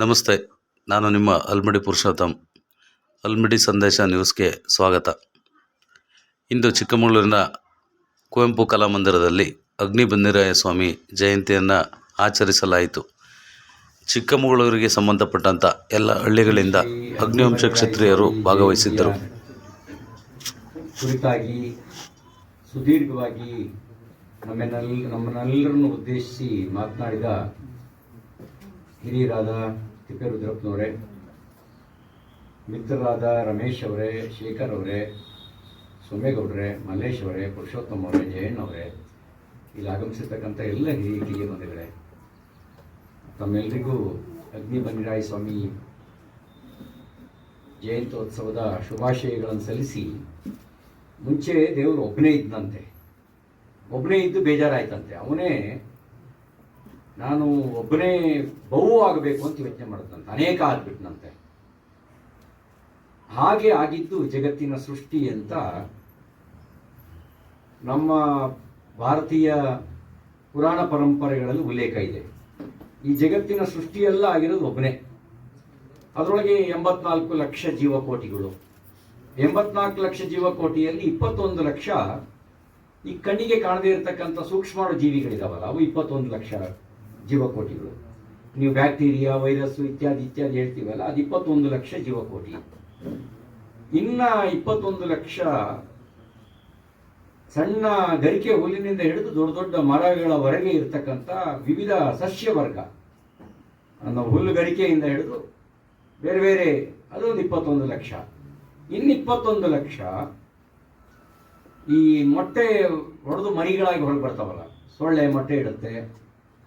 ನಮಸ್ತೆ, ನಾನು ನಿಮ್ಮ ಅಲ್ಮಡಿ ಪುರುಷೋತ್ತಮ್. ಅಲ್ಮಿಡಿ ಸಂದೇಶ ನ್ಯೂಸ್ಗೆ ಸ್ವಾಗತ. ಇಂದು ಚಿಕ್ಕಮಗಳೂರಿನ ಕುವೆಂಪು ಕಲಾಮಂದಿರದಲ್ಲಿ ಅಗ್ನಿ ಬನ್ನಿರಾಯ ಸ್ವಾಮಿ ಜಯಂತಿಯನ್ನು ಆಚರಿಸಲಾಯಿತು. ಚಿಕ್ಕಮಗಳೂರಿಗೆ ಸಂಬಂಧಪಟ್ಟಂಥ ಎಲ್ಲ ಹಳ್ಳಿಗಳಿಂದ ಅಗ್ನಿವಂಶ ಕ್ಷತ್ರಿಯರು ಭಾಗವಹಿಸಿದ್ದರು. ಕುರಿತಾಗಿ, ಸುದೀರ್ಘವಾಗಿ ನಮ್ಮನ್ನೆಲ್ಲ ನಮ್ಮನ್ನೆಲ್ಲರನ್ನು ಉದ್ದೇಶಿಸಿ ಮಾತನಾಡಿದ ಹಿರಿಯರಾದ ತಿಪ್ಪೇರುದ್ರಪ್ಪನವರೇ, ಮಿತ್ರರಾದ ರಮೇಶ್ ಅವರೇ, ಶೇಖರ್ ಅವರೇ, ಸೋಮೇಗೌಡ್ರೆ, ಮಲ್ಲೇಶ್ ಅವರೇ, ಪುರುಷೋತ್ತಮ್ ಅವರೇ, ಜಯಣ್ಣ ಅವರೇ, ಇಲ್ಲಿ ಆಗಮಿಸಿರ್ತಕ್ಕಂಥ ಎಲ್ಲ ಹಿರಿಯ ಕಿರಿಯ ಬಂಧುಗಳೇ ತಮ್ಮೆಲ್ಲರಿಗೂ ಅಗ್ನಿ ಬನ್ನಿರಾಯ ಸ್ವಾಮಿ ಜಯಂತ್ಯೋತ್ಸವದ ಶುಭಾಶಯಗಳನ್ನು ಸಲ್ಲಿಸಿ ಮುಂಚೆ ದೇವರು ಒಬ್ಬನೇ ಇದ್ದಂತೆ ಒಬ್ಬನೇ ಇದ್ದು ಬೇಜಾರಾಯ್ತಂತೆ. ಅವನೇ ನಾನು ಒಬ್ಬನೇ ಬಹು ಆಗಬೇಕು ಅಂತ ಯೋಚನೆ ಮಾಡುತ್ತಂತೆ. ಅನೇಕ ಆಗ್ಬಿಟ್ನಂತೆ. ಹಾಗೆ ಆಗಿದ್ದು ಜಗತ್ತಿನ ಸೃಷ್ಟಿ ಅಂತ ನಮ್ಮ ಭಾರತೀಯ ಪುರಾಣ ಪರಂಪರೆಗಳಲ್ಲಿ ಉಲ್ಲೇಖ ಇದೆ. ಈ ಜಗತ್ತಿನ ಸೃಷ್ಟಿಯೆಲ್ಲ ಆಗಿರೋದು ಒಬ್ಬನೇ. ಅದರೊಳಗೆ ಎಂಬತ್ನಾಲ್ಕು ಲಕ್ಷ ಜೀವಕೋಟಿಗಳು. ಎಂಬತ್ನಾಲ್ಕು ಲಕ್ಷ ಜೀವಕೋಟಿಯಲ್ಲಿ ಇಪ್ಪತ್ತೊಂದು ಲಕ್ಷ ಈ ಕಣ್ಣಿಗೆ ಕಾಣದೇ ಇರತಕ್ಕಂಥ ಸೂಕ್ಷ್ಮಾಣು ಜೀವಿಗಳಿದಾವಲ್ಲ, ಅವು ಇಪ್ಪತ್ತೊಂದು ಲಕ್ಷ. ಜೀವಕೋಟಿಗಳು. ನೀವು ಬ್ಯಾಕ್ಟೀರಿಯಾ, ವೈರಸ್ಸು ಇತ್ಯಾದಿ ಇತ್ಯಾದಿ ಹೇಳ್ತೀವಲ್ಲ, ಅದು ಇಪ್ಪತ್ತೊಂದು ಲಕ್ಷ ಜೀವಕೋಟಿ. ಇನ್ನು ಇಪ್ಪತ್ತೊಂದು ಲಕ್ಷ ಸಣ್ಣ ಗರಿಕೆ ಹುಲ್ಲಿನಿಂದ ಹಿಡಿದು ದೊಡ್ಡ ದೊಡ್ಡ ಮರಗಳವರೆಗೆ ಇರತಕ್ಕಂಥ ವಿವಿಧ ಸಸ್ಯ ವರ್ಗ ಹುಲ್ಲು ಗರಿಕೆಯಿಂದ ಹಿಡಿದು ಬೇರೆ ಬೇರೆ, ಅದೊಂದು ಇಪ್ಪತ್ತೊಂದು ಲಕ್ಷ. ಇನ್ನು ಇಪ್ಪತ್ತೊಂದು ಲಕ್ಷ ಈ ಮೊಟ್ಟೆ ಹೊಡೆದು ಮರಿಗಳಾಗಿ ಹೊರಗೆ ಬರ್ತಾವಲ್ಲ, ಸೊಳ್ಳೆ ಮೊಟ್ಟೆ ಇಡುತ್ತೆ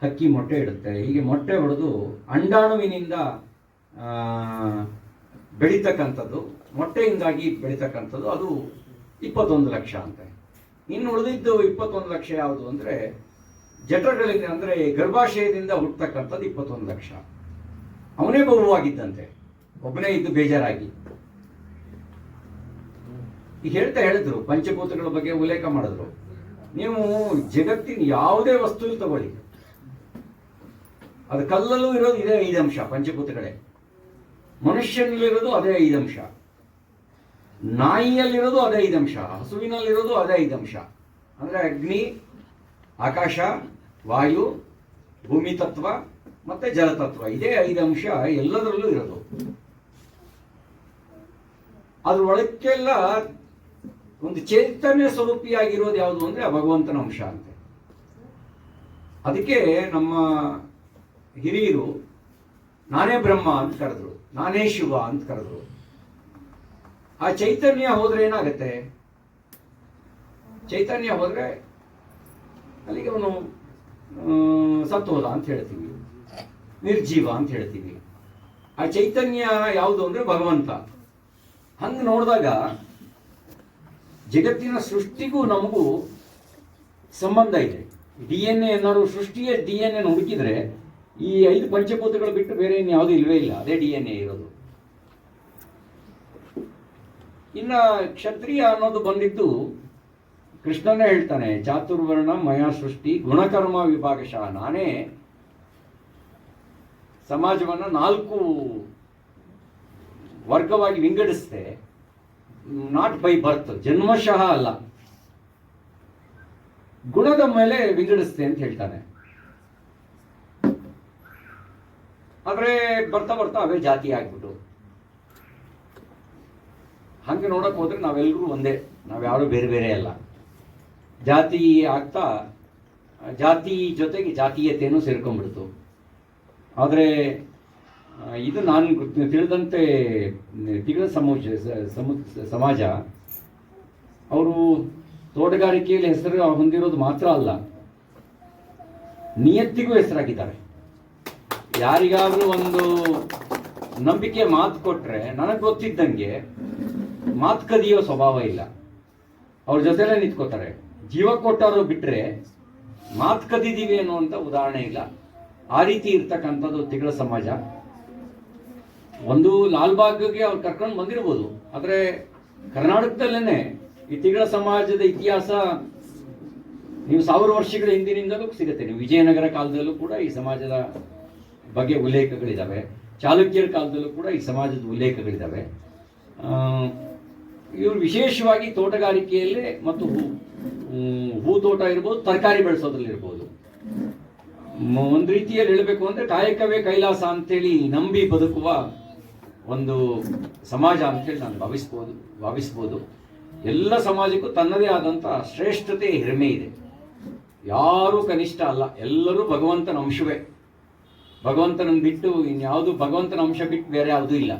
ಹಕ್ಕಿ ಮೊಟ್ಟೆ ಇಡುತ್ತೆ. ಹೀಗೆ ಮೊಟ್ಟೆ ಹೊಡೆದು ಅಂಡಾಣುವಿನಿಂದ ಬೆಳೀತಕ್ಕಂಥದ್ದು, ಮೊಟ್ಟೆಯಿಂದಾಗಿ ಬೆಳೀತಕ್ಕಂಥದ್ದು ಅದು ಇಪ್ಪತ್ತೊಂದು ಲಕ್ಷ ಅಂತೆ. ಇನ್ನು ಉಳಿದಿದ್ದು ಇಪ್ಪತ್ತೊಂದು ಲಕ್ಷ ಯಾವುದು ಅಂದರೆ ಜಠರಗಳಿಂದ ಅಂದರೆ ಗರ್ಭಾಶಯದಿಂದ ಹುಟ್ಟತಕ್ಕಂಥದ್ದು ಇಪ್ಪತ್ತೊಂದು ಲಕ್ಷ. ಅವನೇ ಬಹುವಾಗಿದ್ದಂತೆ. ಒಬ್ಬನೇ ಇದ್ದು ಬೇಜಾರಾಗಿ. ಈಗ ಹೇಳ್ತಾ ಹೇಳಿದ್ರು, ಪಂಚಭೂತಗಳ ಬಗ್ಗೆ ಉಲ್ಲೇಖ ಮಾಡಿದ್ರು. ನೀವು ಜಗತ್ತಿನ ಯಾವುದೇ ವಸ್ತು ತಗೊಳ್ಳಿ. ಅದು ಕಲ್ಲಲ್ಲೂ ಇರೋದು ಇದೇ ಐದು ಅಂಶ, ಪಂಚಭೂತಗಳೇ. ಮನುಷ್ಯನಲ್ಲಿರೋದು ಅದೇ ಐದು ಅಂಶ. ನಾಯಿಯಲ್ಲಿರೋದು ಅದೇ ಐದು ಅಂಶ. ಹಸುವಿನಲ್ಲಿರೋದು ಅದೇ ಐದು ಅಂಶ. ಅಂದ್ರೆ ಅಗ್ನಿ, ಆಕಾಶ, ವಾಯು, ಭೂಮಿ ತತ್ವ ಮತ್ತೆ ಜಲತತ್ವ ಇದೇ ಐದು ಅಂಶ ಎಲ್ಲದರಲ್ಲೂ ಇರೋದು. ಅದ್ರ ಒಳಕ್ಕೆಲ್ಲ ಒಂದು ಚೈತನ್ಯ ಸ್ವರೂಪಿಯಾಗಿರೋದು ಯಾವುದು ಅಂದ್ರೆ ಭಗವಂತನ ಅಂಶ ಅಂತೆ. ಅದಕ್ಕೆ ನಮ್ಮ ಹಿರಿಯರು, ನಾನೇ ಬ್ರಹ್ಮ ಅಂತ ಕರೆದ್ರು, ನಾನೇ ಶಿವ ಅಂತ ಕರೆದ್ರು. ಆ ಚೈತನ್ಯ ಹೋದ್ರೆ ಏನಾಗುತ್ತೆ? ಚೈತನ್ಯ ಹೋದ್ರೆ ಅಲ್ಲಿಗೆ ಅವನು ಸತ್ತೋದ ಅಂತ ಹೇಳ್ತೀವಿ. ನಿರ್ಜೀವ ಅಂತ ಹೇಳ್ತೀವಿ. ಆ ಚೈತನ್ಯ ಯಾವುದು ಅಂದ್ರೆ ಭಗವಂತ. ಹಂಗೆ ನೋಡಿದಾಗ ಜಗತ್ತಿನ ಸೃಷ್ಟಿಗೂ ನಮಗೂ ಸಂಬಂಧ ಇದೆ. ಡಿ ಎನ್ ಎ ಏನಾದ್ರು ಸೃಷ್ಟಿಯ ಡಿ ಎನ್ ಎನ್ ಹುಡುಕಿದ್ರೆ ಈ ಐದು ಪಂಚಭೂತಗಳು ಬಿಟ್ಟು ಬೇರೆ ಇನ್ಯಾವುದೂ ಇಲ್ವೇ ಇಲ್ಲ. ಅದೇ ಡಿ ಎನ್ ಎ ಇರೋದು. ಇನ್ನ ಕ್ಷತ್ರಿಯ ಅನ್ನೋದು ಬಂದಿದ್ದು ಕೃಷ್ಣನೇ ಹೇಳ್ತಾನೆ, ಚಾತುರ್ವರ್ಣ, ಮಯ ಸೃಷ್ಟಿ, ಗುಣಕರ್ಮ ವಿಭಾಗಶಃ. ನಾನೇ ಸಮಾಜವನ್ನು ನಾಲ್ಕು ವರ್ಗವಾಗಿ ವಿಂಗಡಿಸ್ತೆ ನಾಟ್ ಬೈ ಬರ್ತ್ ಜನ್ಮಶಃ ಅಲ್ಲ. ಗುಣದ ಮೇಲೆ ವಿಂಗಡಿಸ್ತೆ ಅಂತ ಹೇಳ್ತಾನೆ. ಆದ್ರೆ ಬರ್ತಾ ಬರ್ತಾ ಅವೇ ಜಾತಿ ಆಗ್ಬಿಟ್ಟು. ಹಂಗೆ ನೋಡಕ್ ಹೋದ್ರೆ ನಾವೆಲ್ಲರೂ ಒಂದೇ, ನಾವ್ಯಾರು ಬೇರೆ ಬೇರೆ ಅಲ್ಲ. ಜಾತಿ ಆಗ್ತಾ, ಜಾತಿ ಜೊತೆಗೆ ಜಾತೀಯತೆಯನ್ನು ಸೇರ್ಕೊಂಡ್ಬಿಡ್ತು. ಆದರೆ ಇದು ನಾನು ತಿಳಿದಂತೆ ತಿಳಿದ ಸಮಾಜ ಸಮ- ಸಮಾಜ, ಅವರು ತೋಟಗಾರಿಕೆಯಲ್ಲಿ ಹೆಸರು ಹೊಂದಿರೋದು ಮಾತ್ರ ಅಲ್ಲ. ನಿಯತ್ತಿಗೂ ಹೆಸರಾಗಿದ್ದಾರೆ. ಯಾರಿಗಾದ್ರೂ ಒಂದು ನಂಬಿಕೆ ಮಾತು ಕೊಟ್ರೆ ನನಗೆ ಗೊತ್ತಿದ್ದಂಗೆ ಮಾತು ಕದಿಯೋ ಸ್ವಭಾವ ಇಲ್ಲ. ಅವ್ರ ಜೊತೆಲೇ ನಿಂತ್ಕೋತಾರೆ. ಜೀವ ಕೊಟ್ಟವರು ಬಿಟ್ರೆ ಮಾತು ಕದಿದೀವಿ ಅನ್ನುವಂಥ ಉದಾಹರಣೆ ಇಲ್ಲ. ಆ ರೀತಿ ಇರ್ತಕ್ಕಂಥದ್ದು ತಿಗಳ ಸಮಾಜ. ಒಂದು ಲಾಲ್ಬಾಗ್ಗೆ ಅವ್ರು ಕರ್ಕೊಂಡು ಬಂದಿರ್ಬೋದು. ಆದರೆ ಕರ್ನಾಟಕದಲ್ಲೇ ಈ ತಿಗಳ ಸಮಾಜದ ಇತಿಹಾಸ ನೀವು ಸಾವಿರ ವರ್ಷಗಳ ಹಿಂದಿನಿಂದಲೂ ಸಿಗುತ್ತೆ. ನೀವು ವಿಜಯನಗರ ಕಾಲದಲ್ಲೂ ಕೂಡ ಈ ಸಮಾಜದ ಬಗ್ಗೆ ಉಲ್ಲೇಖಗಳಿದ್ದಾವೆ ಚಾಲುಕ್ಯರ ಕಾಲದಲ್ಲೂ ಕೂಡ ಈ ಸಮಾಜದ ಉಲ್ಲೇಖಗಳಿದ್ದಾವೆ ಇವರು ವಿಶೇಷವಾಗಿ ತೋಟಗಾರಿಕೆಯಲ್ಲೇ ಮತ್ತು ಹೂ ತೋಟ ಇರ್ಬೋದು, ತರಕಾರಿ ಬೆಳೆಸೋದ್ರಲ್ಲಿ ಇರ್ಬೋದು. ಒಂದು ರೀತಿಯಲ್ಲಿ ಹೇಳಬೇಕು ಅಂದರೆ ಕಾಯಕವೇ ಕೈಲಾಸ ಅಂತೇಳಿ ನಂಬಿ ಬದುಕುವ ಒಂದು ಸಮಾಜ ಅಂತೇಳಿ ನಾನು ಭಾವಿಸ್ಬೋದು ಭಾವಿಸ್ಬೋದು. ಎಲ್ಲ ಸಮಾಜಕ್ಕೂ ತನ್ನದೇ ಆದಂಥ ಶ್ರೇಷ್ಠತೆ ಹಿರಿಮೆ ಇದೆ. ಯಾರೂ ಕನಿಷ್ಠ ಅಲ್ಲ, ಎಲ್ಲರೂ ಭಗವಂತನ ಅಂಶವೇ ಭಗವಂತನನ್ನು ಬಿಟ್ಟು ಇನ್ಯಾವುದು ಭಗವಂತನ ಅಂಶ ಬಿಟ್ಟು ಬೇರೆ ಯಾವುದೂ ಇಲ್ಲ.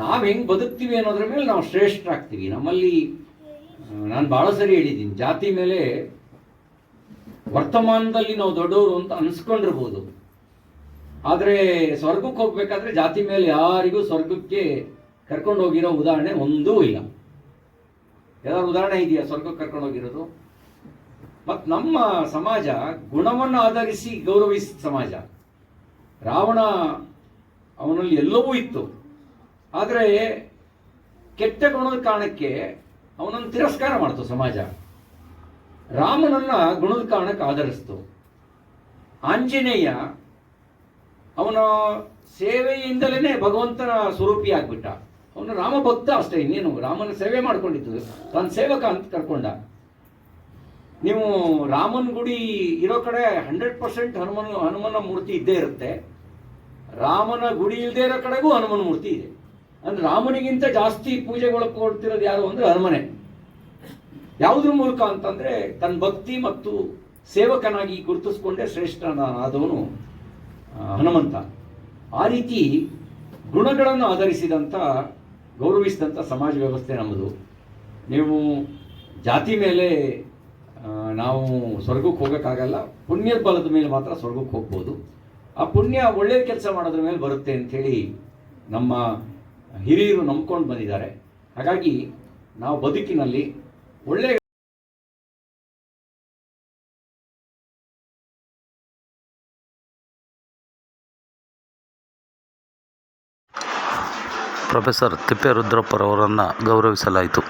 ನಾವು ಹೆಂಗೆ ಬದುಕ್ತೀವಿ ಅನ್ನೋದ್ರ ಮೇಲೆ ನಾವು ಶ್ರೇಷ್ಠರಾಗ್ತೀವಿ. ನಮ್ಮಲ್ಲಿ ನಾನು ಭಾಳ ಸರಿ ಹೇಳಿದ್ದೀನಿ. ಜಾತಿ ಮೇಲೆ ವರ್ತಮಾನದಲ್ಲಿ ನಾವು ದೊಡ್ಡವರು ಅಂತ ಅನಿಸ್ಕೊಂಡಿರ್ಬೋದು. ಆದರೆ ಸ್ವರ್ಗಕ್ಕೆ ಹೋಗ್ಬೇಕಾದ್ರೆ ಜಾತಿ ಮೇಲೆ ಯಾರಿಗೂ ಸ್ವರ್ಗಕ್ಕೆ ಕರ್ಕೊಂಡು ಹೋಗಿರೋ ಉದಾಹರಣೆ ಒಂದೂ ಇಲ್ಲ. ಯಾವ್ದಾದ್ರು ಉದಾಹರಣೆ ಇದೆಯಾ ಸ್ವರ್ಗಕ್ಕೆ ಕರ್ಕೊಂಡು ಹೋಗಿರೋದು? ಮತ್ತು ನಮ್ಮ ಸಮಾಜ ಗುಣವನ್ನು ಆಧರಿಸಿ ಗೌರವಿಸಿದ ಸಮಾಜ. ರಾವಣ ಅವನಲ್ಲಿ ಎಲ್ಲವೂ ಇತ್ತು. ಆದರೆ ಕೆಟ್ಟ ಗುಣದ ಕಾರಣಕ್ಕೆ ಅವನನ್ನು ತಿರಸ್ಕಾರ ಮಾಡ್ತು ಸಮಾಜ. ರಾಮನನ್ನ ಗುಣದ ಕಾರಣಕ್ಕೆ ಆಧರಿಸ್ತು. ಆಂಜನೇಯ ಅವನ ಸೇವೆಯಿಂದಲೇ ಭಗವಂತನ ಸ್ವರೂಪಿ ಆಗ್ಬಿಟ್ಟ ಅವನು ರಾಮ ಭಕ್ತ ಅಷ್ಟೇ, ಇನ್ನೇನು ರಾಮನ ಸೇವೆ ಮಾಡ್ಕೊಂಡಿದ್ದು ತನ್ನ ಸೇವಕ ಅಂತ ಕರ್ಕೊಂಡ. ನೀವು ರಾಮನ ಗುಡಿ ಇರೋ ಕಡೆ ಹಂಡ್ರೆಡ್ ಪರ್ಸೆಂಟ್ ಹನುಮನ್, ಹನುಮನ ಮೂರ್ತಿ ಇದ್ದೇ ಇರುತ್ತೆ. ರಾಮನ ಗುಡಿ ಇಲ್ಲದೆ ಇರೋ ಕಡೆಗೂ ಹನುಮನ ಮೂರ್ತಿ ಇದೆ. ಅಂದ್ರೆ ರಾಮನಿಗಿಂತ ಜಾಸ್ತಿ ಪೂಜೆಗಳು ಕೊಡ್ತಿರೋದು ಯಾರು ಅಂದ್ರೆ ಹನುಮನೆ. ಯಾವುದ್ರ ಮೂಲಕ ಅಂತಂದ್ರೆ ತನ್ನ ಭಕ್ತಿ ಮತ್ತು ಸೇವಕನಾಗಿ ಗುರುತಿಸ್ಕೊಂಡೇ ಶ್ರೇಷ್ಠನಾದವನು ಹನುಮಂತ. ಆ ರೀತಿ ಗುಣಗಳನ್ನು ಆಧರಿಸಿದಂಥ ಗೌರವಿಸಿದಂಥ ಸಮಾಜ ವ್ಯವಸ್ಥೆ ನಮ್ಮದು. ನೀವು ಜಾತಿ ಮೇಲೆ ನಾವು ಸ್ವರ್ಗಕ್ಕೆ ಹೋಗೋಕ್ಕಾಗಲ್ಲ, ಪುಣ್ಯದ ಬಲದ ಮೇಲೆ ಮಾತ್ರ ಸ್ವರ್ಗಕ್ಕೆ ಹೋಗ್ಬೋದು. ಆ ಪುಣ್ಯ ಒಳ್ಳೆಯ ಕೆಲಸ ಮಾಡೋದ್ರ ಮೇಲೆ ಬರುತ್ತೆ ಅಂಥೇಳಿ ನಮ್ಮ ಹಿರಿಯರು ನಂಬ್ಕೊಂಡು ಬಂದಿದ್ದಾರೆ. ಹಾಗಾಗಿ ನಾವು ಬದುಕಿನಲ್ಲಿ ಒಳ್ಳೆಯ ಪ್ರೊಫೆಸರ್ ತಿಪ್ಪೇರುದ್ರಪ್ಪರವರನ್ನು ಗೌರವಿಸಲಾಯಿತು.